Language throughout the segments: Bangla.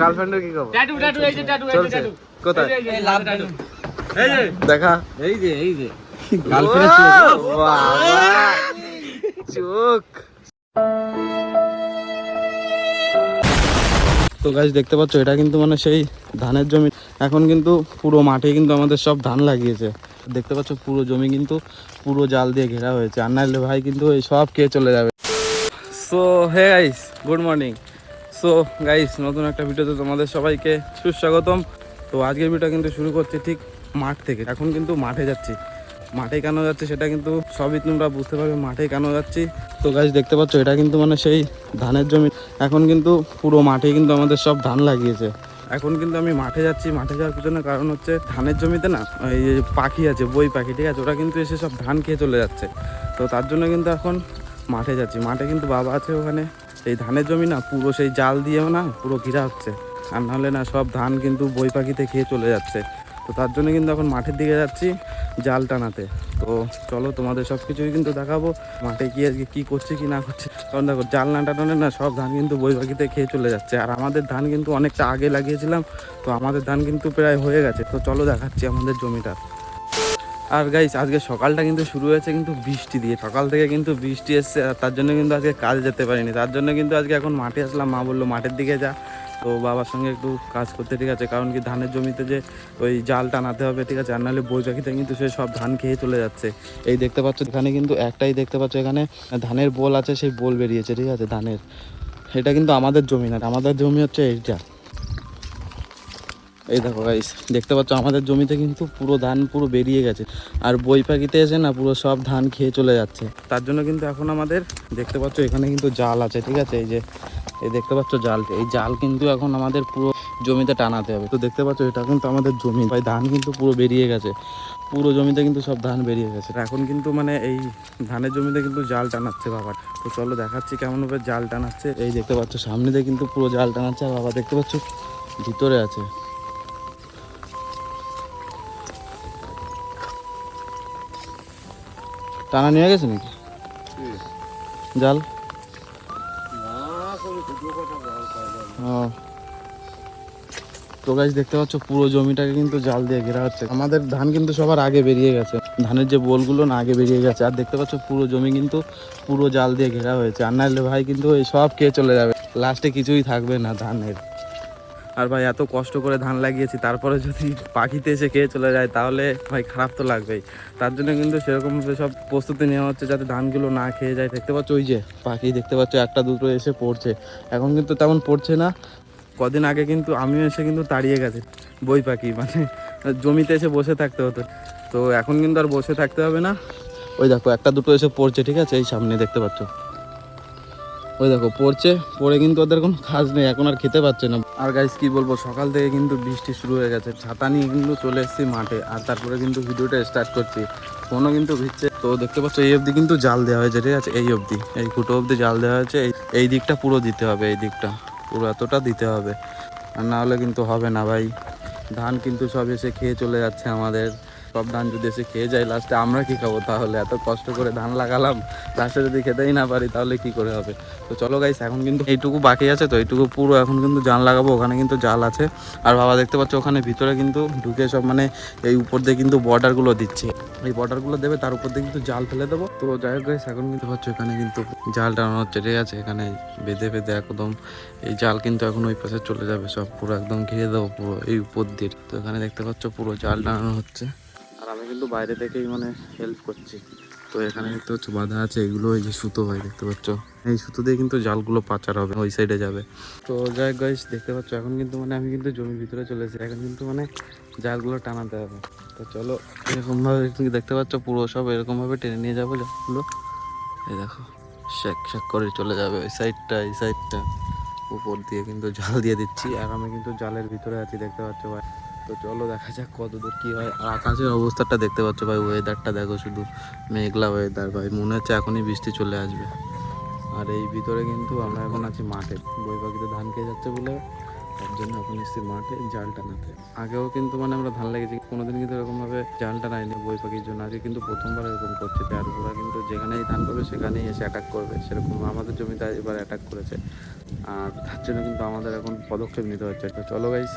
গার্লফ্রেন্ডের কি খবর? ট্যাটু ট্যাটু এই যে ট্যাটু এই যে ট্যাটু কোথায়? এই যে, এই ট্যাটু এই যে। দেখা। এই যে এই যে। বাবা চোখ। তো গাছ দেখতে পাচ্ছ এটা কিন্তু মানে সেই ধানের জমি। এখন কিন্তু পুরো মাঠে কিন্তু আমাদের সব ধান লাগিয়েছে। দেখতে পাচ্ছ পুরো জমি কিন্তু পুরো জাল দিয়ে ঘেরা হয়েছে। আর নাহলে ভাই কিন্তু এই সব খেয়ে চলে যাবে। So hey guys good morning so guys নতুন একটা ভিডিওতে তোমাদের সবাইকে সুস্বাগতম। তো আজকের ভিডিওটা কিন্তু শুরু করছি ঠিক মাঠ থেকে। এখন কিন্তু মাঠে যাচ্ছি। মাঠে কেন যাচ্ছে সেটা কিন্তু সবই তোমরা বুঝতে পারবে মাঠে কেন যাচ্ছি। তো গাছ দেখতে পাচ্ছ, এটা কিন্তু মানে সেই ধানের জমি। এখন কিন্তু পুরো মাঠে কিন্তু আমাদের সব ধান লাগিয়েছে। এখন কিন্তু আমি মাঠে যাচ্ছি। মাঠে যাওয়ার পিছনে কারণ হচ্ছে ধানের জমিতে না, এই পাখি আছে, বই পাখি, ঠিক আছে? ওরা কিন্তু এসে সব ধান খেয়ে চলে যাচ্ছে। তো তার জন্য কিন্তু এখন মাঠে যাচ্ছি। মাঠে কিন্তু বাবা আছে ওখানে। এই ধানের জমি না, পুরো সেই জাল দিয়েও না, পুরো ঘিরা হচ্ছে। আর নাহলে না সব ধান কিন্তু বই পাখিতে খেয়ে চলে যাচ্ছে। তো তার জন্য কিন্তু এখন মাঠের দিকে যাচ্ছি জাল টানাতে। তো চলো তোমাদের সব কিছুই কিন্তু দেখাবো, মাঠে গিয়ে আজকে কী করছে কি না করছে। কারণ দেখো, জাল না টানালে না সব ধান কিন্তু বই পাখিতে খেয়ে চলে যাচ্ছে। আর আমাদের ধান কিন্তু অনেকটা আগে লাগিয়েছিলাম, তো আমাদের ধান কিন্তু প্রায় হয়ে গেছে। তো চলো দেখাচ্ছি আমাদের জমিটা। আর গাইস আজকে সকালটা কিন্তু শুরু হয়েছে কিন্তু বৃষ্টি দিয়ে। সকাল থেকে কিন্তু বৃষ্টি এসছে, আর তার জন্য কিন্তু আজকে কাজ যেতে পারিনি। তার জন্য কিন্তু আজকে এখন মাঠে আসলাম। মা বলল, মাঠের দিকে যা। তো বাবার সঙ্গে একটু কাজ করতে ঠিক আছে, কারণ কি ধানের জমিতে যে ওই জাল টানাতে হবে, ঠিক আছে? আর নাহলে বই পাখিতে কিন্তু সে সব ধান খেয়ে চলে যাচ্ছে। এই দেখতে পাচ্ছ, এখানে কিন্তু একটাই দেখতে পাচ্ছ, এখানে ধানের বোল আছে, সেই বোল বেরিয়েছে, ঠিক আছে? ধানের। এটা কিন্তু আমাদের জমি না, আমাদের জমি হচ্ছে এইটা। এই দেখো গাইস দেখতে পাচ্ছ, আমাদের জমিতে কিন্তু পুরো ধান পুরো বেরিয়ে গেছে। আর বই পাখিতে এসে না পুরো সব ধান খেয়ে চলে যাচ্ছে। তার জন্য কিন্তু এখন আমাদের দেখতে পাচ্ছ, এখানে কিন্তু জাল আছে, ঠিক আছে? এই যে, এই দেখতে পাচ্ছ জাল এই জাল কিন্তু এখন আমাদের পুরো জমিতে টানাতে হবে। তো দেখতে পাচ্ছ, এটা কিন্তু আমাদের জমি। ভাই, ধান কিন্তু পুরো বেরিয়ে গেছে। পুরো জমিতে কিন্তু সব ধান বেরিয়ে গেছে। এখন কিন্তু মানে এই ধানের জমিতে কিন্তু জাল টানাচ্ছে বাবা। তো চলো দেখাচ্ছি কেমনভাবে জাল টানাচ্ছে। এই দেখতে পাচ্ছ, সামনে দিয়ে কিন্তু পুরো জাল টানাচ্ছে। আর বাবা, দেখতে পাচ্ছ, ভিতরে আছে। টানা নিয়ে গেছে নাকি? জাল? তো গাছ দেখতে পাচ্ছ, পুরো জমিটাকে কিন্তু জাল দিয়ে ঘেরা হচ্ছে। আমাদের ধান কিন্তু সবার আগে বেরিয়ে গেছে। ধানের যে বোলগুলো না আগে বেরিয়ে গেছে। আর দেখতে পাচ্ছ, পুরো জমি কিন্তু পুরো জাল দিয়ে ঘেরা হয়েছে। আর নাহলে ভাই কিন্তু সব খেয়ে চলে যাবে। লাস্টে কিছুই থাকবে না ধানের। আর ভাই এত কষ্ট করে ধান লাগিয়েছি, তারপরে যদি পাখিতে এসে খেয়ে চলে যায়, তাহলে ভাই খারাপ তো লাগবেই। তার জন্য কিন্তু সেরকমভাবে সব প্রস্তুতি নেওয়া হচ্ছে যাতে ধানগুলো না খেয়ে যায়। দেখতে পাচ্ছ ওই যে পাখি, দেখতে পাচ্ছ একটা দুটো এসে পড়ছে। এখন কিন্তু তেমন পড়ছে না। কদিন আগে কিন্তু আমিও এসে কিন্তু তাড়িয়ে গেছে, বই পাখি মানে জমিতে এসে বসে থাকতে হতো। তো এখন কিন্তু আর বসে থাকতে হবে না। ওই দেখো, একটা দুটো এসে পড়ছে, ঠিক আছে? এই সামনে দেখতে পাচ্ছ? ওই দেখো, পড়ছে, পড়ে কিন্তু ওদের কোনো কাজ নেই, এখন আর খেতে পাচ্ছে না। আর গাইস কি বলব, সকাল থেকে কিন্তু বৃষ্টি শুরু হয়ে গেছে। ছাতা নিয়ে কিন্তু চলে এসেছি মাঠে, আর তারপরে কিন্তু ভিডিওটা স্টার্ট করছি। ফোনও কিন্তু ভিজছে। তো দেখতে পাচ্ছ, এই অবধি কিন্তু জাল দেওয়া হয়েছে, ঠিক আছে? এই অবধি, এই কুটো অবধি জাল দেওয়া হয়েছে। এই এই দিকটা পুরো দিতে হবে, এই দিকটা। পুরো এতটা দিতে হবে। আর না হলে কিন্তু হবে না ভাই। ধান কিন্তু সব এসে খেয়ে চলে যাচ্ছে আমাদের। সব ধান যদি এসে খেয়ে যায় লাস্টে আমরা কি খাব তাহলে? এত কষ্ট করে ধান লাগালাম, লাস্টে যদি খেতেই না পারি তাহলে কি করে হবে? তো চলো গাইস এখন কিন্তু এইটুকু বাকি আছে, তো এইটুকু পুরো এখন কিন্তু জাল লাগাবো, ওখানে কিন্তু জাল আছে। আর বাবা দেখতে পাচ্ছ, ওখানে ভিতরে কিন্তু ঢুকে সব মানে এই উপর দিয়ে কিন্তু বর্ডারগুলো দিচ্ছে। এই বর্ডারগুলো দেবে, তার উপর দিয়ে কিন্তু জাল ফেলে দেবো। তো যাই হোক গাইস এখন কিন্তু পাচ্ছ, এখানে কিন্তু জাল টানানো হচ্ছে ঠিক আছে, এখানে বেঁধে বেঁধে একদম এই জাল কিন্তু এখন ওই পাশে চলে যাবে, সব পুরো একদম ঘিরে দেবো পুরো এই উপর দিয়ে। তো এখানে দেখতে পাচ্ছ, পুরো জাল টানানো হচ্ছে। আর আমি কিন্তু বাইরে থেকেই মানে হেল্প করছি। তো এখানে দেখতে পাচ্ছ বাধা আছে, এগুলো এই যে সুতো ভাই দেখতে পাচ্ছ? এই সুতো দিয়ে কিন্তু জালগুলো পাচার হবে, ওই সাইডে যাবে। তো যাই গাইস দেখতে পাচ্ছ, এখন কিন্তু মানে আমি কিন্তু জমির ভিতরে চলে এসেছি, এখন কিন্তু মানে জালগুলো টানাতে হবে। তো চলো, এরকমভাবে দেখতে পাচ্ছ, পুরো সব এরকমভাবে টেনে নিয়ে যাব জালগুলো। এই দেখো শেক শেক করে চলে যাবে ওই সাইডটা এই সাইডটা উপর দিয়ে কিন্তু জাল দিয়ে দিচ্ছি, আর আমি কিন্তু জালের ভিতরে আছি, দেখতে পাচ্ছ ভাই। তো চলো দেখা যাক কত দূর কী হয়। আর আকাশের অবস্থাটা দেখতে পাচ্ছ ভাই ওয়েদারটা দেখো শুধু মেঘলা ওয়েদার ভাই। মনে হচ্ছে এখনই বৃষ্টি চলে আসবে। আর এই ভিতরে কিন্তু আমরা এখন আছি মাঠে। বই পাখিতে ধান খেয়ে যাচ্ছে বলে তার জন্য এখন এসেছি মাঠে জাল টানাতে। আগেও কিন্তু মানে আমরা ধান লেগেছি কোনোদিন কিন্তু এরকমভাবে জাল টানাইনি বই পাখির জন্য। আজকে কিন্তু প্রথমবার এরকম করছে। আর ওরা কিন্তু যেখানেই ধান পাবে সেখানেই এসে অ্যাটাক করবে। সেরকম আমাদের জমিতে এবার অ্যাটাক করেছে। আর তার জন্য কিন্তু আমাদের এখন পদক্ষেপ নিতে হচ্ছে। তো চলো গাইস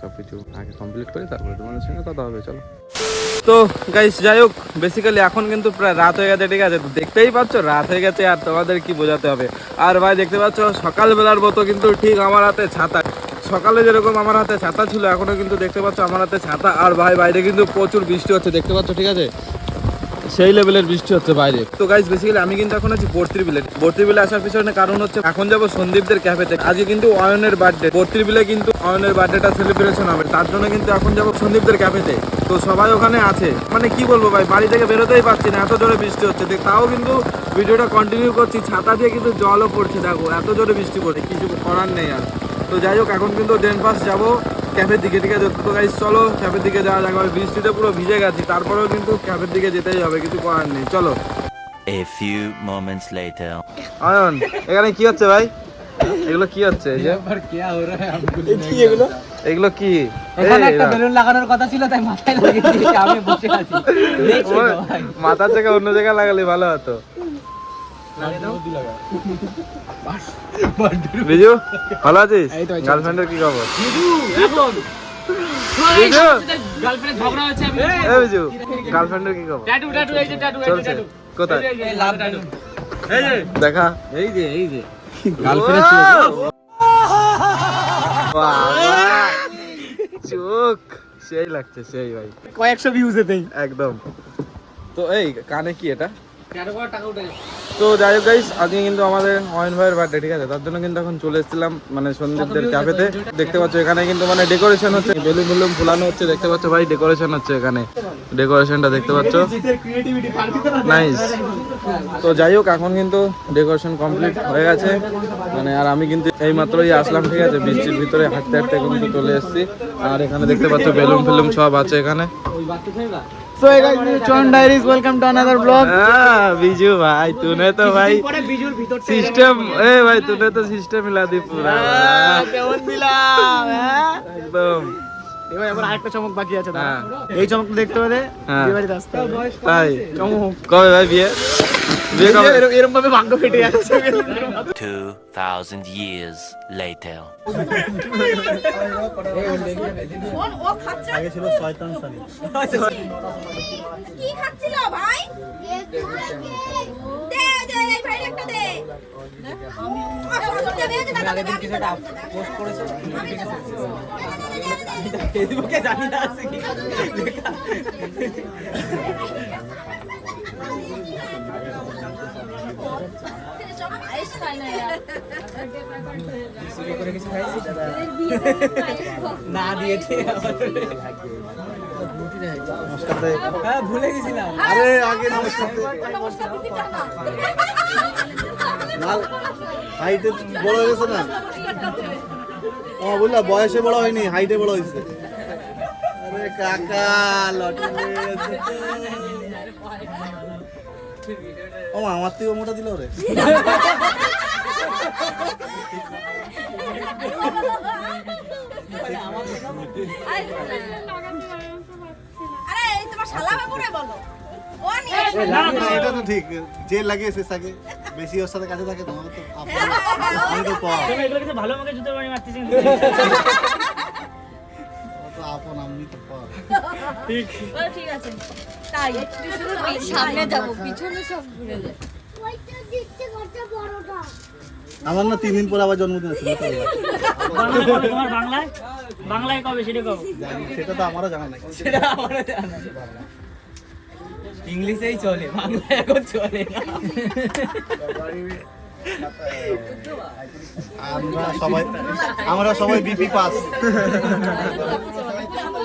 সব কিছু আগে কমপ্লিট করি তারপরে তোমাদের সঙ্গে কথা হবে, চলো। তো গাইস যাই হোক বেসিক্যালি এখন কিন্তু প্রায় রাত হয়ে গেছে, ঠিক আছে? দেখতেই পাচ্ছ, রাত হয়ে গেছে আর তোমাদের কি বোঝাতে হবে? আর ভাই, দেখতে পাচ্ছ, সকালবেলার মতো কিন্তু ঠিক আমার হাতে ছাতা। সকালে যেরকম আমার হাতে ছাতা ছিল এখনও কিন্তু দেখতে পাচ্ছ আমার হাতে ছাতা। আর ভাই, বাইরে কিন্তু প্রচুর বৃষ্টি হচ্ছে, দেখতে পাচ্ছ, ঠিক আছে? সেই লেভেলের বৃষ্টি হচ্ছে বাইরে। তো গাইজ বেসিক্যালি আমি কিন্তু এখন আছি বর্তির বিলে। বর্তির বিলে আসার পিছনে কারণ হচ্ছে এখন যাব সন্দীপদের ক্যাফেতে আজকে কিন্তু অয়নের বার্থডে বর্তির বিলে কিন্তু অয়নের বার্থডেটা সেলিব্রেশন হবে। তার জন্য কিন্তু এখন যাব সন্দীপদের ক্যাফেতে তো। সবাই ওখানে আছে। মানে কি বলব ভাই বাড়ি থেকে বেরোতেই পারছি না। এত জোরে বৃষ্টি হচ্ছে। দেখ, তাও কিন্তু ভিডিওটা কন্টিনিউ করছি। ছাতা দিয়ে কিন্তু জলও পড়ছে দেখো। এত জোরে বৃষ্টি পড়ছে। কিছু করার নেই আর। তো যাই হোক এখন কিন্তু ডেন পাস যাব। ক্যাফের দিকে ঠিক আছে? তো গাইজ চলো ক্যাফের দিকে যাওয়া যাক। বৃষ্টিতে পুরো ভিজে গেছি। তারপরেও কিন্তু ক্যাফের দিকে যেতেই হবে কিছু করার নেই। চলো। A few moments later. Ayan এখানে কি হচ্ছে ভাই? এগুলো কি হচ্ছে? এগুলো? এগুলো কি? এখানে একটা বেলুন লাগানোর কথা ছিল তাই মাথায় লাগিয়েছি আমি বসে আছি। মাথার জায়গায় অন্য জায়গায় লাগালে ভালো হতো। বিজু ভালো আছিস? গার্লফ্রেন্ডের কি খবর? এখন? বিজু! গার্লফ্রেন্ড ঝগড়া হচ্ছে আমি এ বিজু গার্লফ্রেন্ডের কি খবর? ট্যাটু ট্যাটু এই যে ট্যাটু এই যে চলছে। কোথায়? এই লাভ ট্যাটু এই যে দেখা। এই যে এই যে। চোখ। সেই লাগছে সেই ভাই। কয়েকশো ভিউজ এতেই। একদম। তো এই কানে কি এটা? তো যাই হোক গাইস আজকে কিন্তু আমাদের অয়ন ভাইয়ের বার্থডে ঠিক আছে? তার জন্য কিন্তু এখন চলে এসেছিলাম মানে সন্দীপদের ক্যাফেতে দেখতে পাচ্ছ এখানে কিন্তু মানে ডেকোরেশন হচ্ছে বেলুন বেলুন ফুলানো হচ্ছে দেখতে পাচ্ছ ভাই ডেকোরেশন হচ্ছে এখানে। ডেকোরেশনটা দেখতে পাচ্ছ। নাইস তো যাই হোক এখন কিন্তু ডেকোরেশন কমপ্লিট হয়ে গেছে। মানে আর আমি কিন্তু এই মাত্রই আসলাম ঠিক আছে? বৃষ্টির ভিতরে হাঁটতে হাঁটতে কিন্তু চলে এসেছি। আর এখানে দেখতে পাচ্ছ বেলুন ফেলুন সব আছে এখানে। সো এই গাইস নিউ চন diaries welcome to another blog Biju ভাই তুনে তো ভাই সিস্টেম এ ভাই তুনে তো সিস্টেম মিলা দি পুরা হ্যাঁ। কেমন দিলাম একদম। এবার আরেকটা চমক বাকি আছে হ্যাঁ। এই চমক দেখতে হবে হ্যাঁ। বিয়ে বাড়িতে আসতে তাই। চমক। কবে ভাই বিয়ে? এরকম ভাবে ভাগ্য ফেটে যাচ্ছে। 2,000 years later. আগে ছিল শয়তান সানি। কি খাচ্ছিল ভাই? দে দে এই ভাই একটা দে। আগে দিন কিছুটা পোস্ট করেছে? ফেসবুকে জানি না আছে কি? না দিয়েছে হ্যাঁ ভুলে গেছিলাম। আরে আগে নমস্কার হাইটে বড় হয়ে গেছে না? ও বললা বয়সে বড় হয়নি হাইটে বড় হয়েছে। আরে কাকা লটে ও আমার থেকে মোটা দিল রে এটা তো ঠিক যে লাগে সে থাকে বেশি ওর সাথে কাছে থাকে তোমাকে তো আপন। আমি তো কম ও তো আপন আমি তো কম বলো, ঠিক আছে। তাই। সামনে যাব পিছনে সব ঘুরে যায় আমার না তিন দিন পরে আবার জন্মদিন আছে না তো এবার। তোমার বাংলায়? বাংলায় কবে সেটা কবে সেটা তো আমারও জানা নাই। সেটা আমারও জানা ইংলিশেই চলে বাংলা এখন চলে না। আমরা সবাই আমরা সবাই বিপি পাস।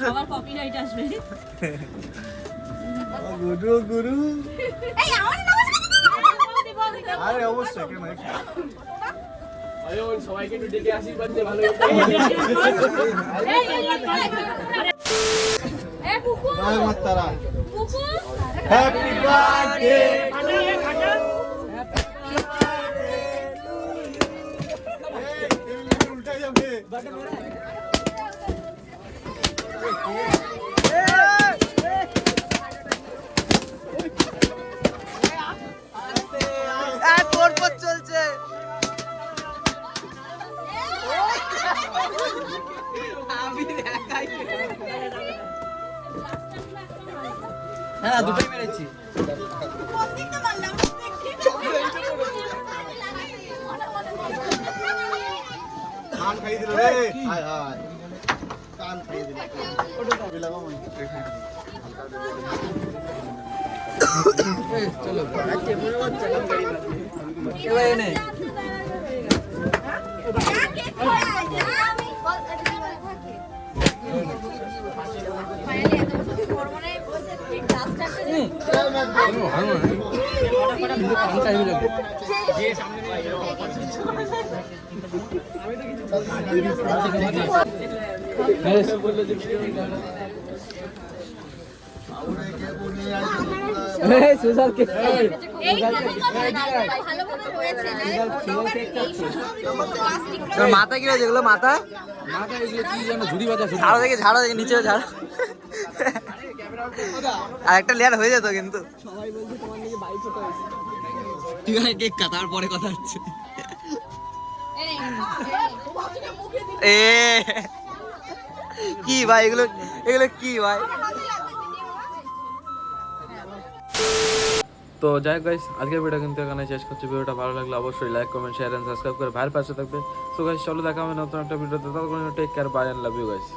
সবার কপিরাইট আসবে। গুরু গুরু। এই আমার আরে অবশ্যই কেন এ কুকু জয় মাতারা কুকু হ্যাপি বার্থডে উল্টা যাবে। কান খাই দিল রে। হায় হায়। কান খাই দিল। এই ভালোভাবে রয়েছে মাথা কি হয়েছে এগুলো মাথা ঝাড়ো দেখে ঝাড়ো দেখে নিচে ঝাড়ো। আর একটা লেয়ার হয়ে যেত কিন্তু। ঠিক আছে কেক কাটার পরে কথা হচ্ছে? এ কি ভাই এগুলো এগুলো কি ভাই? তো যাই গাইস আজকের ভিডিও কিন্তু এখানে শেষ করছি। ভিডিওটা ভালো লাগলে অবশ্যই like comment share and subscribe করে ভাইয়ের পাশে থাকবে। সো গাইস চলো দেখা হবে নতুন একটা ভিডিওতে ততক্ষণ take care bye and love you guys